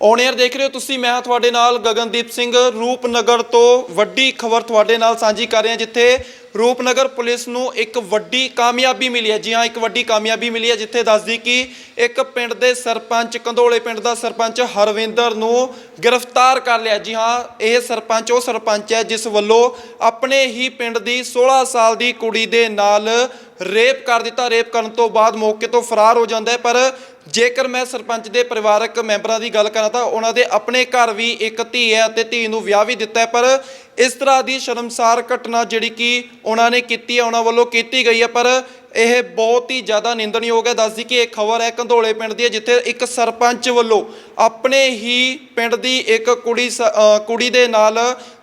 On air ਦੇਖ ਰਹੇ ਹੋ ਤੁਸੀਂ, ਮੈਂ ਤੁਹਾਡੇ ਨਾਲ ਗਗਨਦੀਪ ਸਿੰਘ, ਰੂਪਨਗਰ ਤੋਂ ਵੱਡੀ ਖਬਰ ਤੁਹਾਡੇ ਨਾਲ ਸਾਂਝੀ ਕਰ ਰਿਹਾ, ਜਿੱਥੇ ਰੂਪਨਗਰ ਪੁਲਿਸ ਨੂੰ ਇੱਕ ਵੱਡੀ ਕਾਮਯਾਬੀ ਮਿਲੀ ਹੈ। ਜੀ ਹਾਂ, ਇੱਕ ਵੱਡੀ ਕਾਮਯਾਬੀ ਮਿਲੀ ਹੈ, ਜਿੱਥੇ ਦੱਸਦੀ ਕਿ ਇੱਕ ਪਿੰਡ ਦੇ ਸਰਪੰਚ, ਕੰਧੋਲੇ ਪਿੰਡ ਦਾ ਸਰਪੰਚ ਹਰਵਿੰਦਰ ਨੂੰ ਗ੍ਰਿਫਤਾਰ ਕਰ ਲਿਆ। ਜੀ ਹਾਂ, ਇਹ ਸਰਪੰਚ, ਉਹ ਸਰਪੰਚ ਹੈ, ਜਿਸ ਵੱਲੋਂ ਆਪਣੇ ਹੀ ਪਿੰਡ ਦੀ 16 ਸਾਲ ਦੀ ਕੁੜੀ ਦੇ ਨਾਲ ਰੇਪ ਕਰ ਦਿੱਤਾ। ਰੇਪ ਕਰਨ ਤੋਂ ਬਾਅਦ ਮੌਕੇ ਤੋਂ ਫਰਾਰ ਹੋ ਜਾਂਦਾ ਹੈ, ਪਰ ਜੇਕਰ ਮੈਂ ਸਰਪੰਚ ਦੇ ਪਰਿਵਾਰਕ ਮੈਂਬਰਾਂ ਦੀ ਗੱਲ ਕਰਾਂ ਤਾਂ ਉਹਨਾਂ ਦੇ ਆਪਣੇ ਘਰ ਵੀ ਇੱਕ ਧੀ ਹੈ ਅਤੇ ਧੀ ਨੂੰ ਵਿਆਹ ਵੀ ਦਿੱਤਾ ਹੈ, ਪਰ ਇਸ ਤਰ੍ਹਾਂ ਦੀ ਸ਼ਰਮਸਾਰ ਘਟਨਾ ਜਿਹੜੀ ਕਿ ਉਹਨਾਂ ਨੇ ਕੀਤੀ ਹੈ, ਉਹਨਾਂ ਵੱਲੋਂ ਕੀਤੀ ਗਈ ਹੈ, ਪਰ ਇਹ ਬਹੁਤ ਹੀ ਜ਼ਿਆਦਾ ਨਿੰਦਣਯੋਗ ਹੈ। ਦੱਸਦੀ ਕਿ ਇਹ ਖਬਰ ਹੈ ਕੰਧੋਲੇ ਪਿੰਡ ਦੀ ਹੈ, ਜਿੱਥੇ ਇੱਕ ਸਰਪੰਚ ਵੱਲੋਂ ਆਪਣੇ ਹੀ ਪਿੰਡ ਦੀ ਇੱਕ ਕੁੜੀ ਸ- ਕੁੜੀ ਦੇ ਨਾਲ,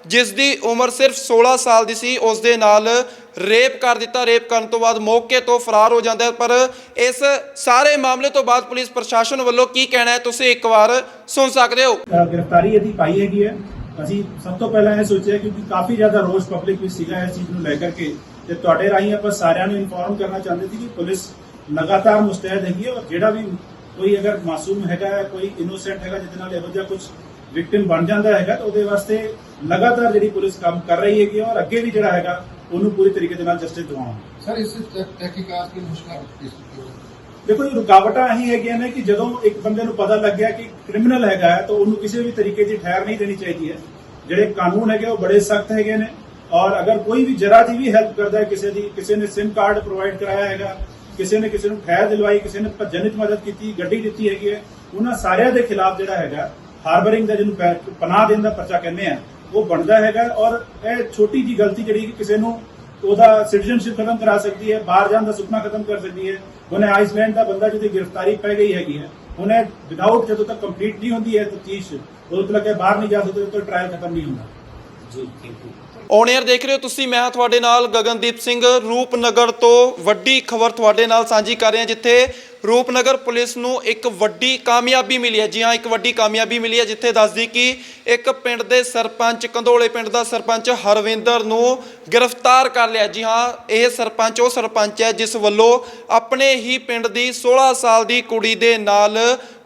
ਜਿਸ ਦੀ ਉਮਰ ਸਿਰਫ 16 ਸਾਲ ਦੀ ਸੀ, ਉਸ ਦੇ ਨਾਲ ਰੇਪ ਕਰ ਦਿੱਤਾ। ਰੇਪ ਕਰਨ ਤੋਂ ਬਾਅਦ ਮੌਕੇ ਤੋਂ ਫਰਾਰ ਹੋ ਜਾਂਦਾ ਪਰ ਇਸ ਸਾਰੇ ਮਾਮਲੇ ਤੋਂ ਬਾਅਦ ਪੁਲਿਸ ਪ੍ਰਸ਼ਾਸਨ ਵੱਲੋਂ ਕੀ ਕਹਿਣਾ ਹੈ, ਤੁਸੀਂ ਇੱਕ ਵਾਰ ਸੁਣ ਸਕਦੇ ਹੋ। ਗ੍ਰਿਫਤਾਰੀ ਇਹਦੀ ਪਾਈ ਹੈਗੀ ਹੈ। ਅਸੀਂ ਸਭ ਤੋਂ ਪਹਿਲਾਂ ਇਹ ਸੋਚਿਆ ਕਿਉਂਕਿ ਕਾਫੀ ਜ਼ਿਆਦਾ ਰੋਸ ਪਬਲਿਕ ਵਿੱਚ ਸੀਗਾ ਇਸ ਚੀਜ਼ ਨੂੰ ਲੈ ਕਰਕੇ ਤੇ ਤੁਹਾਡੇ ਰਾਹੀਂ ਆਪਾਂ ਸਾਰਿਆਂ ਨੂੰ ਇਨਫੋਰਮ ਕਰਨਾ ਚਾਹੁੰਦੇ ਸੀ ਕਿ ਪੁਲਿਸ ਲਗਾਤਾਰ ਮੁਸਤੈਦ ਹੈਗੀ ਹੈ ਔਰ ਜਿਹੜਾ ਵੀ ਕੋਈ ਅਗਰ ਮਾਸੂਮ ਹੈਗਾ, ਕੋਈ ਇਨੋਸੈਂਟ ਹੈਗਾ, ਜਿਹਦੇ ਨਾਲ ਇਹੋ ਜਿਹਾ ਕੁਝ ਵਿਕਟਿਮ ਬਣ ਜਾਂਦਾ ਹੈਗਾ, ਤਾਂ ਉਹਦੇ ਵਾਸਤੇ ਲਗਾਤਾਰ ਜਿਹੜੀ ਪੁਲਿਸ ਕੰਮ ਕਰ ਰਹੀ ਹੈਗੀ ਔਰ ਅੱਗੇ ਵੀ ਜਿਹੜਾ ਹੈਗਾ ਉਹਨੂੰ ਪੂਰੀ ਤਰੀਕੇ ਦੇ ਨਾਲ ਜਸਟਿਸ ਦਿਵਾਉਣਾ। ਸਰ ਇਸ ਤਹਿਕੀਕਾਤ ਦੀ ਮੁਸ਼ਕਲ ਦੇਖੋ ਇਹ ਰੁਕਾਵਟਾਂ ਇਹੀ ਹੈਗੀਆਂ ਨੇ ਕਿ ਜਦੋਂ ਇੱਕ ਬੰਦੇ ਨੂੰ ਪਤਾ ਲੱਗ ਗਿਆ ਕਿ ਕ੍ਰਿਮੀਨਲ ਹੈਗਾ ਹੈ ਤਾਂ ਉਹਨੂੰ ਕਿਸੇ ਵੀ ਤਰੀਕੇ ਦੀ ਠਹਿਰ ਨਹੀਂ ਦੇਣੀ ਚਾਹੀਦੀ ਹੈ। ਜਿਹੜੇ ਕਾਨੂੰਨ ਹੈਗੇ ਉਹ ਬੜੇ ਸਖਤ ਹੈਗੇ ਨੇ। ਔਰ ਅਗਰ ਕੋਈ ਵੀ ਜਰਾ ਜੀ ਵੀ ਹੈਲਪ ਕਰਦਾ ਹੈ ਕਿਸੇ ਦੀ ਕਿਸੇ ਨੇ SIM ਕਾਰਡ ਪ੍ਰੋਵਾਈਡ ਕਰਾਇਆ ਹੈਗਾ ਕਿਸੇ ਨੇ ਕਿਸੇ ਨੂੰ ਠਹਿਰ ਦਿਲਵਾਈ ਕਿਸੇ ਨੇ ਭੱਜਣ ਵਿੱਚ ਮਦਦ ਕੀਤੀ ਗੱਡੀ ਦਿੱਤੀ ਹੈਗੀ ਹੈ ਉਹਨਾਂ ਸਾਰਿਆਂ ਦੇ ਖਿਲਾਫ ਜਿਹੜਾ ਹੈਗਾ ਹਾਰਬਰਿੰਗ ਦਾ ਜਿਹਨੂੰ ਪਨਾਹ ਦੇਣ ਦਾ ਪਰਚਾ ਕਹਿੰਦੇ ਆ ਉਹ ਬਣਦਾ ਹੈਗਾ ਔਰ ਇਹ ਛੋਟੀ ਜੀ ਗਲਤੀ ਜਿਹੜੀ ਕਿ ਕਿਸੇ ਨੂੰ ਉਹਦਾ ਸਿਟੀਜ਼ਨਸ਼ਿਪ ਖਤਮ ਕਰਾ ਸਕਦੀ ਹੈ ਬਾਹਰ ਜਾਣ ਦਾ ਸੁਪਨਾ ਖਤਮ ਕਰ ਸਕਦੀ ਹੈ। ਉਹਨੇ ਆਈਸਲੈਂਡ ਦਾ ਬੰਦਾ ਜਿਹਦੀ ਗ੍ਰਿਫਤਾਰੀ ਪੈ ਗਈ ਹੈਗੀ ਹੈ। ਉਹਨੇ ਵਿਦਆਊਟ ਜਦੋਂ ਤੱਕ ਕੰਪਲੀਟ ਨਹੀਂ ਹੁੰਦੀ ਹੈ ਤਫਤੀਸ਼ ਉਦੋਂ ਤੱਕ ਬਾਹਰ ਨਹੀਂ ਜਾ ਸਕਦੇ ਤੱਕ ਟ੍ਰਾਇਲ ਖਤਮ ਨਹੀਂ ਹੁੰਦਾ। ਔਨ 에ਅਰ ਦੇਖ ਰਹੇ ਹੋ ਤੁਸੀਂ ਮੈਂ ਤੁਹਾਡੇ ਨਾਲ ਗਗਨਦੀਪ ਸਿੰਘ ਰੂਪਨਗਰ ਤੋਂ ਵੱਡੀ ਖਬਰ ਤੁਹਾਡੇ ਨਾਲ ਸਾਂਝੀ ਕਰ ਰਹੇ ਹਾਂ ਜਿੱਥੇ ਰੂਪਨਗਰ ਪੁਲਿਸ ਨੂੰ ਇੱਕ ਵੱਡੀ ਕਾਮਯਾਬੀ ਮਿਲੀ ਹੈ। ਜੀ ਹਾਂ, ਇੱਕ ਵੱਡੀ ਕਾਮਯਾਬੀ ਮਿਲੀ ਹੈ ਜਿੱਥੇ ਦੱਸਦੀ ਕਿ ਇੱਕ ਪਿੰਡ ਦੇ ਸਰਪੰਚ, ਕੰਧੋਲੇ ਪਿੰਡ ਦਾ ਸਰਪੰਚ ਹਰਵਿੰਦਰ ਨੂੰ ਗ੍ਰਿਫਤਾਰ ਕਰ ਲਿਆ। ਜੀ ਹਾਂ, ਇਹ ਸਰਪੰਚ, ਉਹ ਸਰਪੰਚ ਹੈ ਜਿਸ ਵੱਲੋਂ ਆਪਣੇ ਹੀ ਪਿੰਡ ਦੀ 16 ਸਾਲ ਦੀ ਕੁੜੀ ਦੇ ਨਾਲ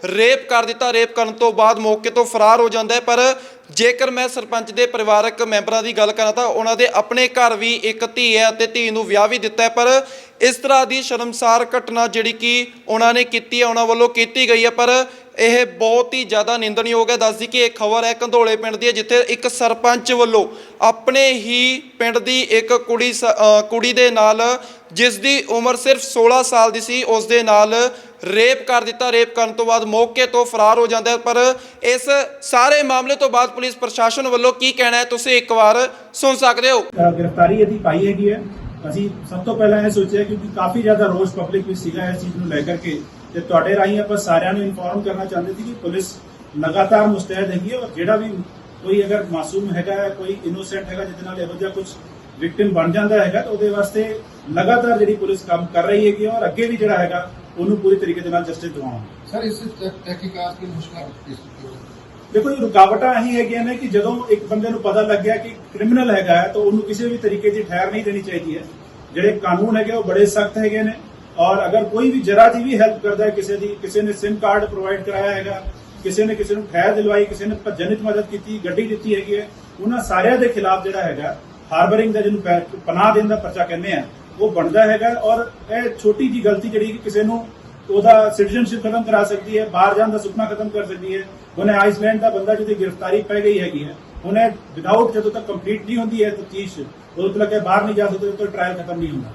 ਰੇਪ ਕਰ ਦਿੱਤਾ। ਰੇਪ ਕਰਨ ਤੋਂ ਬਾਅਦ ਮੌਕੇ ਤੋਂ ਫਰਾਰ ਹੋ ਜਾਂਦਾ ਹੈ। ਪਰ ਜੇਕਰ ਮੈਂ ਸਰਪੰਚ ਦੇ ਪਰਿਵਾਰਕ ਮੈਂਬਰਾਂ ਦੀ ਗੱਲ ਕਰਾਂ ਤਾਂ ਉਹਨਾਂ ਦੇ ਆਪਣੇ ਘਰ ਵੀ ਇੱਕ ਧੀ ਹੈ ਅਤੇ ਧੀ ਨੂੰ ਵਿਆਹ ਵੀ ਦਿੱਤਾ ਹੈ। ਪਰ ਇਸ ਤਰ੍ਹਾਂ ਦੀ ਸ਼ਰਮਸਾਰ ਘਟਨਾ ਜਿਹੜੀ ਕਿ ਉਹਨਾਂ ਨੇ ਕੀਤੀ ਹੈ, ਉਹਨਾਂ ਵੱਲੋਂ ਕੀਤੀ ਗਈ ਹੈ। ਪਰ ਇਹ ਬਹੁਤ ਹੀ ਜ਼ਿਆਦਾ ਨਿੰਦਣਯੋਗ ਹੈ। ਦੱਸਦੀ ਕਿ ਇਹ ਖਬਰ ਹੈ, ਕੰਧੋਲੇ ਪਿੰਡ ਦੀ ਹੈ, ਜਿੱਥੇ ਇੱਕ ਸਰਪੰਚ ਵੱਲੋਂ ਆਪਣੇ ਹੀ ਪਿੰਡ ਦੀ ਇੱਕ ਕੁੜੀ ਸ- ਕੁੜੀ ਦੇ ਨਾਲ, ਜਿਸ ਦੀ ਉਮਰ ਸਿਰਫ 16 ਸਾਲ ਦੀ ਸੀ, ਉਸ ਦੇ ਨਾਲ ਰੇਪ ਕਰ ਦਿੱਤਾ। ਰੇਪ ਕਰਨ ਤੋਂ ਬਾਅਦ ਮੌਕੇ ਤੋਂ ਫਰਾਰ ਹੋ ਜਾਂਦਾ ਪਰ ਇਸ ਸਾਰੇ ਮਾਮਲੇ ਤੋਂ ਬਾਅਦ ਪੁਲਿਸ ਪ੍ਰਸ਼ਾਸਨ ਵੱਲੋਂ ਕੀ ਕਹਿਣਾ ਹੈ, ਤੁਸੀਂ ਇੱਕ ਵਾਰ ਸੁਣ ਸਕਦੇ ਹੋ। ਗ੍ਰਿਫਤਾਰੀ ਇਹਦੀ ਪਾਈ ਹੈਗੀ ਹੈ। ਅਸੀਂ ਸਭ ਤੋਂ ਪਹਿਲਾਂ ਇਹ ਸੋਚਿਆ ਕਿਉਂਕਿ ਕਾਫੀ ਜ਼ਿਆਦਾ ਰੋਸ ਪਬਲਿਕ ਵਿੱਚ ਸੀਗਾ ਇਸ ਚੀਜ਼ ਨੂੰ ਲੈ ਕਰਕੇ ਤੇ ਤੁਹਾਡੇ ਰਾਹੀਂ ਆਪਾਂ ਸਾਰਿਆਂ ਨੂੰ ਇਨਫੋਰਮ ਕਰਨਾ ਚਾਹੁੰਦੇ ਸੀ ਕਿ ਪੁਲਿਸ ਲਗਾਤਾਰ ਮੁਸਤੈਦ ਹੈਗੀ ਹੈ ਔਰ ਜਿਹੜਾ ਵੀ ਕੋਈ ਅਗਰ ਮਾਸੂਮ ਹੈਗਾ, ਕੋਈ ਇਨੋਸੈਂਟ ਹੈਗਾ, ਜਿਹਦੇ ਨਾਲ ਇਹੋ ਜਿਹਾ ਕੁਝ ਵਿਕਟਿਮ ਬਣ ਜਾਂਦਾ ਹੈਗਾ, ਤਾਂ ਉਹਦੇ ਵਾਸਤੇ ਲਗਾਤਾਰ ਜਿਹੜੀ ਪੁਲਿਸ ਕੰਮ ਕਰ ਰਹੀ ਹੈਗੀ ਔਰ ਅੱਗੇ ਵੀ ਜਿਹੜਾ ਹੈਗਾ ਉਹਨੂੰ ਪੂਰੀ ਤਰੀਕੇ ਦੇ ਨਾਲ ਜਸਟਿਸ ਦਿਵਾਉਣਾ। ਸਰ ਇਸ ਤਹਿਕੀਕਾਤ ਦੀ ਮੁਸ਼ਕਲ ਕਿਸ ਦੇਖੋ ਇਹ ਰੁਕਾਵਟਾਂ ਇਹੀ ਹੈਗੀਆਂ ਨੇ ਕਿ ਜਦੋਂ ਇੱਕ ਬੰਦੇ ਨੂੰ ਪਤਾ ਲੱਗ ਗਿਆ ਕਿ ਕ੍ਰਿਮੀਨਲ ਹੈਗਾ ਹੈ ਤਾਂ ਉਹਨੂੰ ਕਿਸੇ ਵੀ ਤਰੀਕੇ ਦੀ ਠਹਿਰ ਨਹੀਂ ਦੇਣੀ ਚਾਹੀਦੀ ਹੈ। ਜਿਹੜੇ ਕਾਨੂੰਨ ਹੈਗੇ ਉਹ ਬੜੇ ਸਖਤ ਹੈਗੇ ਨੇ। ਔਰ ਅਗਰ ਕੋਈ ਵੀ ਜਰਾ ਦੀ ਵੀ ਹੈਲਪ ਕਰਦਾ ਹੈ ਕਿਸੇ ਦੀ ਕਿਸੇ ਨੇ SIM ਕਾਰਡ ਪ੍ਰੋਵਾਈਡ ਕਰਾਇਆ ਹੈਗਾ ਕਿਸੇ ਨੇ ਕਿਸੇ ਨੂੰ ਠਹਿਰ ਦਿਲਵਾਈ ਕਿਸੇ ਨੇ ਭੱਜਣ ਵਿੱਚ ਮਦਦ ਕੀਤੀ ਗੱਡੀ ਦਿੱਤੀ ਹੈਗੀ ਹੈ ਉਹਨਾਂ ਸਾਰਿਆਂ ਦੇ ਖਿਲਾਫ ਜਿਹੜਾ ਹੈਗਾ ਹਾਰਬਰਿੰਗ ਦਾ ਜਿਹਨੂੰ ਪਨਾਹ ਦੇਣ ਦਾ ਪਰਚਾ ਕਹਿੰਦੇ ਆ ਉਹ ਬਣਦਾ ਹੈਗਾ ਔਰ ਇਹ ਛੋਟੀ ਜੀ ਗਲਤੀ ਜਿਹੜੀ ਕਿ ਕਿਸੇ ਨੂੰ ਉਹਦਾ ਸਿਟੀਜ਼ਨਸ਼ਿਪ ਖਤਮ ਕਰਾ ਸਕਦੀ ਹੈ, ਬਾਹਰ ਜਾਣ ਦਾ ਸੁਪਨਾ ਖਤਮ ਕਰ ਸਕਦੀ ਹੈ। ਉਹਨੇ ਆਈਸਲੈਂਡ ਦਾ ਬੰਦਾ ਜਿਹਦੀ ਗ੍ਰਿਫਤਾਰੀ ਪੈ ਗਈ ਹੈਗੀ ਹੈ। ਉਹਨੇ ਵਿਦਆਊਟ ਜਦੋਂ ਤੱਕ ਕੰਪਲੀਟ ਨਹੀਂ ਹੁੰਦੀ ਹੈ ਤਫਤੀਸ਼, ਉਦੋਂ ਤੱਕ ਬਾਹਰ ਨਹੀਂ ਜਾ ਸਕਦੇ, ਉਦੋਂ ਤੱਕ ਟ੍ਰਾਇਲ ਖਤਮ ਨਹੀਂ ਹੁੰਦਾ।